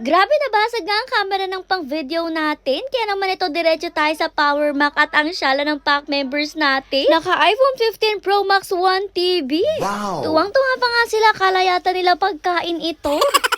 Grabe nabasag nga ang camera ng pang-video natin. Kaya naman ito diretso tayo sa Power Mac at ang shala ng pack members natin. Naka iPhone 15 Pro Max 1 TV. Wow! Tuwang-tuwa pa nga sila, kala yata nila pagkain ito.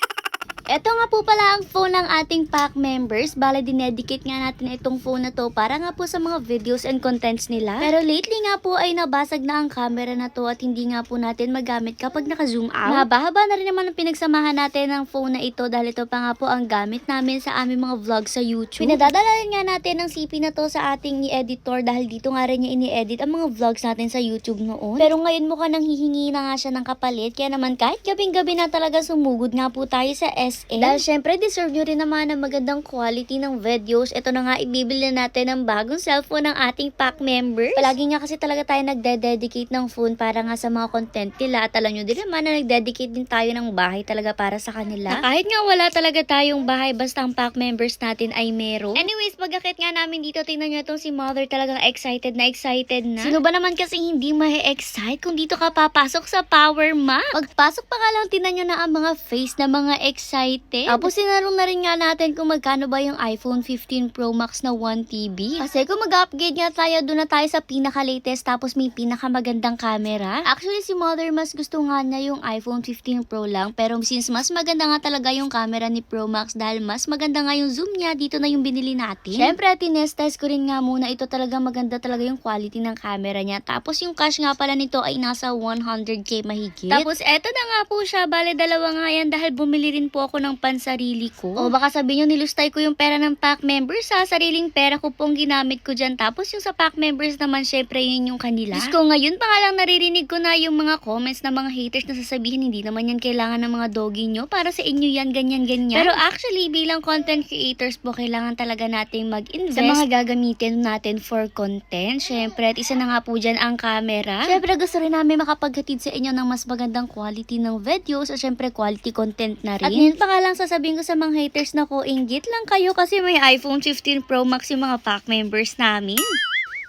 Ito nga po pala ang phone ng ating pack members. Bale, dinedicate nga natin itong phone na to para nga po sa mga videos and contents nila. Pero lately nga po ay nabasag na ang camera na to at hindi nga po natin magamit kapag naka-zoom out. Mahaba-haba na rin naman ang pinagsamahan natin ng phone na ito dahil ito pa nga po ang gamit namin sa aming mga vlog sa YouTube. Pinadadala rin nga natin ang CP na to sa ating editor dahil dito nga rin niya ini-edit ang mga vlogs natin sa YouTube noon. Pero ngayon mukha nang hihingi na nga siya ng kapalit kaya naman kahit gabing-gabi na talaga sumugod nga po tayo sa SM. Dahil syempre deserve nyo rin naman ng magandang quality ng videos. Ito na nga ibibili na natin ng bagong cellphone ng ating pack members. Palagi nga kasi talaga tayo nagde-dedicate ng phone para nga sa mga content nila. At alam nyo din naman na nagdedicate din tayo ng bahay talaga para sa kanila. Na kahit nga wala talaga tayong bahay basta ang pack members natin ay meron. Anyways, pagkakit nga namin dito, tingnan nyo itong si mother talagang excited na excited na. Sino ba naman kasi hindi ma-excite kung dito ka papasok sa Power Mac? Pagpasok pa nga lang, tingnan nyo na ang mga face na mga excited. Tapos sinarong na rin nga natin kung magkano ba yung iPhone 15 Pro Max na 1 TB. Kasi kung mag-upgrade nga tayo, doon na tayo sa pinaka-latest tapos may pinakamagandang camera. Actually, si mother mas gusto nga niya yung iPhone 15 Pro lang. Pero since mas maganda nga talaga yung camera ni Pro Max dahil mas maganda nga yung zoom niya, dito na yung binili natin. Siyempre, tinest test ko rin nga muna. Ito talaga maganda talaga yung quality ng camera niya. Tapos yung cash nga pala nito ay nasa 100k mahigit. Tapos eto na nga po siya. Bale, dalawa nga yan dahil bumili rin po ako ng pansarili ko. O baka sabihin nyo, nilustay ko yung pera ng pack members sa sariling pera ko pong ginamit ko dyan. Tapos yung sa pack members naman, syempre yun yung kanila. Diyos ko, ngayon pa nga lang naririnig ko na yung mga comments ng mga haters na sasabihin, hindi naman yan kailangan ng mga doggy nyo. Para sa inyo yan, ganyan, ganyan. Pero actually, bilang content creators po, kailangan talaga nating mag-invest sa mga gagamitin natin for content. Syempre, at isa na nga po dyan ang camera. Syempre, gusto rin namin makapaghatid sa inyo ng mas magandang quality ng videos at syempre quality content na rin. At ngayon nga lang sasabihin ko sa mga haters na ko, inggit lang kayo kasi may iPhone 15 Pro Max yung mga pack members namin.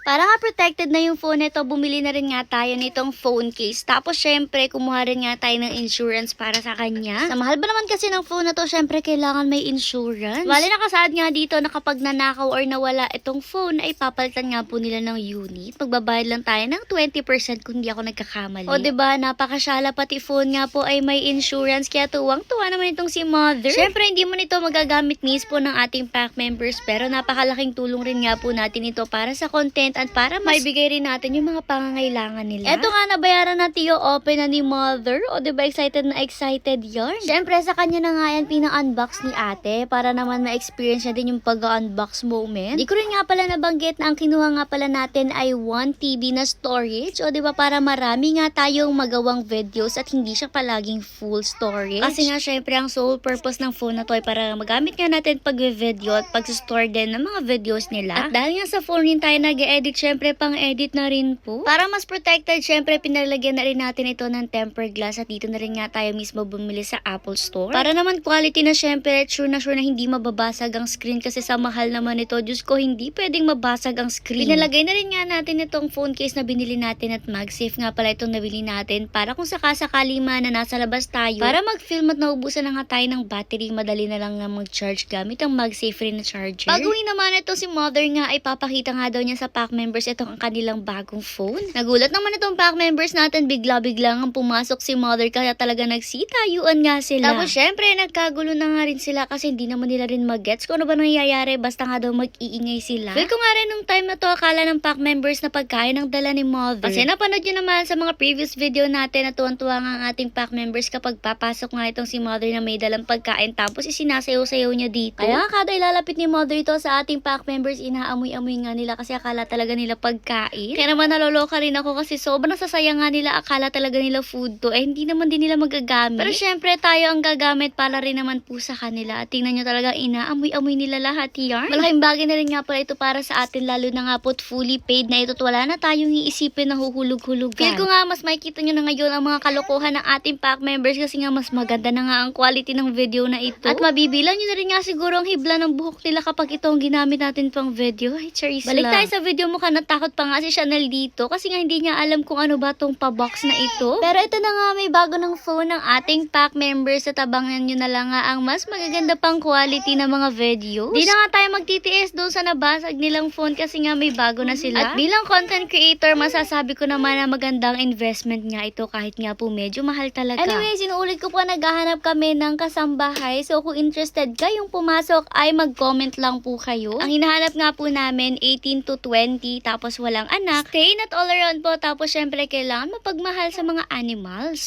Para nga protected na yung phone nito, bumili na rin nga tayo nitong phone case. Tapos syempre, kumuha rin nga tayo ng insurance para sa kanya. Sa mahal ba naman kasi ng phone na to, syempre kailangan may insurance. Bali nakasaad nga dito na kapag nanakaw or nawala itong phone, ay papalitan nga po nila ng unit. Magbabayad lang tayo ng 20% kung di ako nagkakamali. O ba napakasyala pati phone nga po ay may insurance. Kaya tuwang-tuwa naman itong si mother. Syempre, hindi mo nito magagamit mismo ng ating pack members. Pero napakalaking tulong rin nga po natin ito para sa content at para mas maibigay rin natin yung mga pangangailangan nila. Eto nga, nabayaran na tiyo open na ni mother. O, di ba excited na excited yarn? Siyempre, sa kanya na nga yan pina-unbox ni ate para naman ma-experience niya din yung pag-unbox moment. Di ko rin nga pala nabanggit na ang kinuha nga pala natin ay 1 TB na storage. O, di ba para marami nga tayong magawang videos at hindi siya palaging full storage. Kasi nga, syempre, ang sole purpose ng phone na to ay para magamit nga natin pag-video at pag-store din ng mga videos nila. At dahil nga sa phone rin tayo nag-edit, syempre pang-edit na rin po. Para mas protected, syempre pinalagyan na rin natin ito ng tempered glass at dito na rin nga tayo mismo bumili sa Apple Store. Para naman quality na syempre, sure na sure na hindi mababasag ang screen kasi sa mahal naman ito. Diyos ko, hindi pwedeng mabasag ang screen. Pinalagay na rin nga natin itong phone case na binili natin at MagSafe nga pala itong nabili natin para kung sakasakali man na nasa labas tayo. Para mag-film at naubusan na nga tayo ng battery, madali na lang nga mag-charge gamit ang MagSafe rin na charger. Baguhin naman ito si mother nga ay papakita nga daw niya sa pack members itong ang kanilang bagong phone. Nagulat naman itong pack members natin bigla-bigla ang pumasok si mother kaya talaga nagsitayuan nga sila. Tapos syempre nagkagulo na nga rin sila kasi hindi naman nila rin mag-gets kung ano ba nangyayari basta nga daw mag-iingay sila. Feel ko nga rin nung time na to akala ng pack members na pagkain ang dala ni mother. Kasi napanood nyo naman sa mga previous video natin na tuwan-tuwa nga ang ating pack members kapag papasok nga itong si mother na may dalang pagkain tapos isinasayaw-sayaw niya dito. Kaya kada ilalapit ni mother ito sa ating pack members inaamoy-amoy nga nila kasi akala talaga nila pagkain. Kaya naman naloloka rin ako kasi sobrang sasayang nga nila akala talaga nila food to. Eh hindi naman din nila magagamit. Pero syempre tayo ang gagamit para rin naman po sa kanila. At tingnan nyo talaga inaamoy-amoy nila lahat yarn. Malaking bagay na rin nga pala ito para sa atin lalo na nga po fully paid na ito. Wala na tayong iisipin na huhulog-hulugan. Feel ko nga mas makikita nyo na ngayon ang mga kalokohan ng ating pack members kasi nga mas maganda na nga ang quality ng video na ito. At mabibilang nyo na rin nga siguro ang hibla ng buhok nila kapag ito ang ginamit natin pang video. Ay, charis Balik lang. tayo sa video mukha natakot pa nga si Chanel dito kasi nga hindi niya alam kung ano ba tong pa-box na ito. Pero ito na nga, may bago ng phone ng ating pack members at abangan nyo na lang nga ang mas magaganda pang quality ng mga videos. Di na nga tayo magtitiis doon sa nabasag nilang phone kasi nga may bago na sila. At bilang content creator, masasabi ko naman na magandang investment nga ito kahit nga po medyo mahal talaga. Anyway, sinuulit ko pa naghahanap kami ng kasambahay. So kung interested kayong pumasok ay mag-comment lang po kayo. Ang hinahanap nga po namin 18 to 20 tapos walang anak. Stay not all around po tapos syempre kailangan mapagmahal sa mga animals.